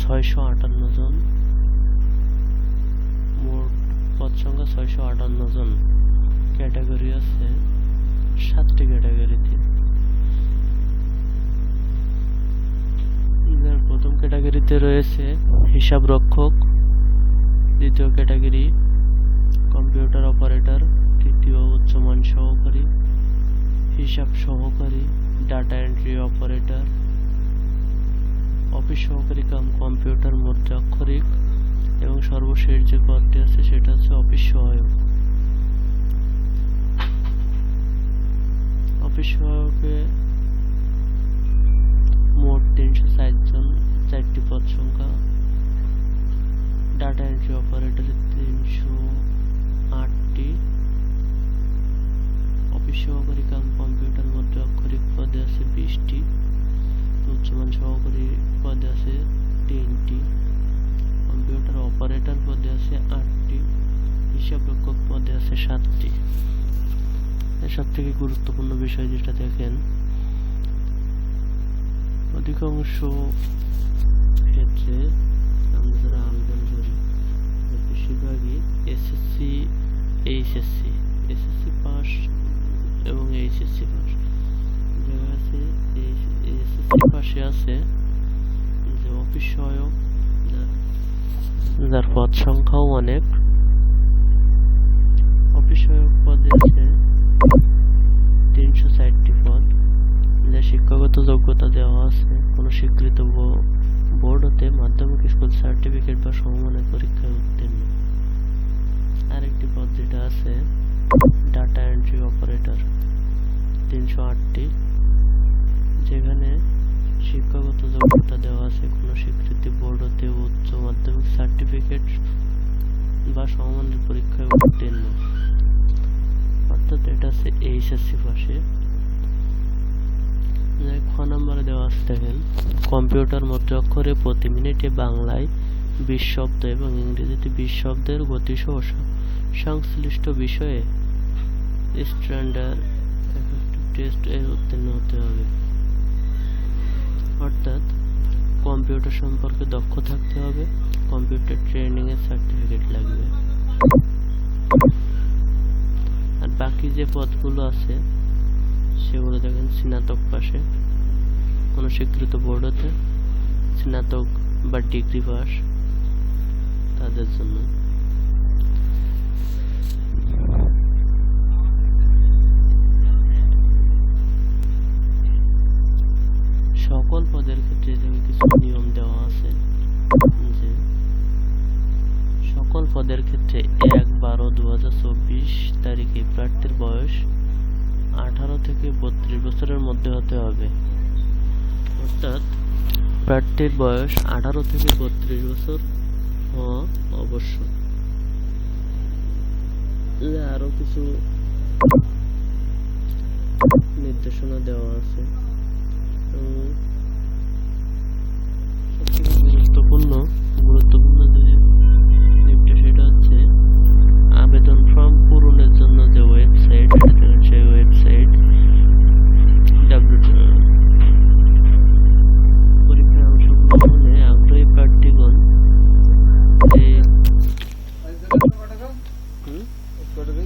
ছয়শো আটান্ন জন। মোট পদ সংখ্যা ছয়শো আটান্ন জন। ক্যাটাগরি আছে সাতটি ক্যাটাগরিতে। প্রথম ক্যাটাগরিতে রয়েছে হিসাব রক্ষক দ্বিতীয় ক্যাটাগরি কম্পিউটার সহকারী হিসাব সহকারী ডাটা এন্ট্রি অপারেটর অফিস সহকারী কাম কম্পিউটার মুদ্রাক্ষরিক এবং সর্বশেষ যে পদটি আছে সেটা হচ্ছে অফিস সহায়ক। অফিস সহায়কে মোট তিনশো ষাট জন চারটি পদ সংখ্যা ডাটা এন্ট্রি অপারেটরে সহকারী কাম কম্পিউটার মধ্যে অক্ষরিক পদে আছে বিশটি উচ্চমান সহকারী পদে আছে তিনটি, কম্পিউটার অপারেটর পদে আছে আটটি, হিসাব রক্ষক পদে আছে সাতটি। সব থেকে গুরুত্বপূর্ণ বিষয় যেটা দেখেন, অধিকাংশ ক্ষেত্রে আমরা যারা আবেদন করি, বেশিরভাগই এসএসসি, এইচএসসি, এসএসসি পাস এবং এইচএসসি পাস। জায়গায় আছে এসএসসি পাশে আছে যে অফিস সহায়ক যার- যার পদ সংখ্যাও অনেক। অফিস সহায়ক পদে আছে তিনশো ষাটটি পদ। যা শিক্ষাগত যোগ্যতা দেওয়া আছে। কোনো স্বীকৃত বোর্ড হতে মাধ্যমিক স্কুল সার্টিফিকেট বা সমমানের পরীক্ষায় উত্তীর্ণ। আরেকটি পদ যেটা আছে তিনশো আটটি, যেখানে শিক্ষাগত যোগ্যতা দেওয়া আছে, কোনো স্বীকৃতি বোর্ড হতে উচ্চ মাধ্যমিক সার্টিফিকেট বা সমমানের পরীক্ষায় উত্তীর্ণ। অর্থাৎ এটা আছে এইচএসসি পাশে। খ নম্বরে দেওয়া আছে, দেখেন, কম্পিউটার মুদ্রাক্ষরে প্রতি মিনিটে বাংলায় বিশ শব্দ এবং ইংরেজিতে বিশ শব্দের গতিসহ সংশ্লিষ্ট বিষয়ে স্ট্যান্ডার্ড টেস্ট এর উত্তীর্ণ হতে হবে। অর্থাৎ কম্পিউটার সম্পর্কে দক্ষ থাকতে হবে, কম্পিউটার ট্রেনিং এর সার্টিফিকেট লাগবে। আর বাকি যে পদগুলো আছে, সেগুলো দেখেন স্নাতক পাশে কোনো স্বীকৃত বোর্ড হতে স্নাতক বা ডিগ্রি পাস তাদের জন্য। পদের ক্ষেত্রে এক বারো দু তারিখে প্রার্থীর বয়স আঠারো থেকে বত্রিশ বছরের মধ্যে হতে হবে। অর্থাৎ প্রার্থীর বয়স আঠারো থেকে বত্রিশ বছর হওয়া অবশ্যক এ আরও কিছু নির্দেশনা দেওয়া আছে।